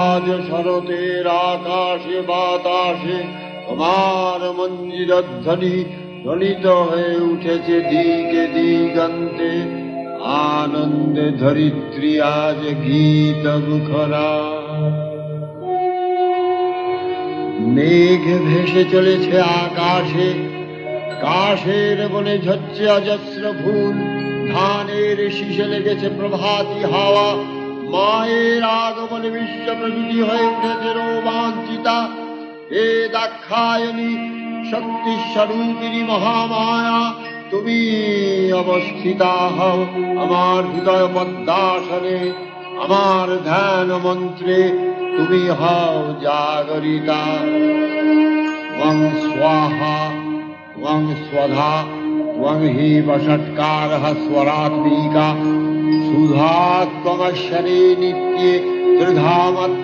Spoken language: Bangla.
আজ শরতের আকাশে, বাতাসে তোমার মঞ্জিরধ্বনি ধ্বনিত হয়ে উঠেছে দিকে দিগন্তে। আনন্দে ধরিত্রী আজ গীত মুখরা। মেঘ ভেসে চলেছে আকাশে, কাশের বনে ঝরছে অজস্র ফুল। ধানের শীষে লেগেছে প্রভাতী হাওয়া মায়ের আগমনে বিশ্ব প্রকৃতি হয়ে উঠেছে রোমাঞ্চিতা। এ দাক্ষায়নী শক্তি স্বরূপিনী মহামায়া। তুমি অবস্থিতা হও আমার হৃদয় পদ্মাসনে, আমার ধ্যান মন্ত্রে, তুমি হও জাগরিতা। ওং স্বাহা ওং স্বধা। त्वं हि वषट्कारः स्वरात्मिका सुधा त्वमश्वरे नित्ये त्रिधामत्व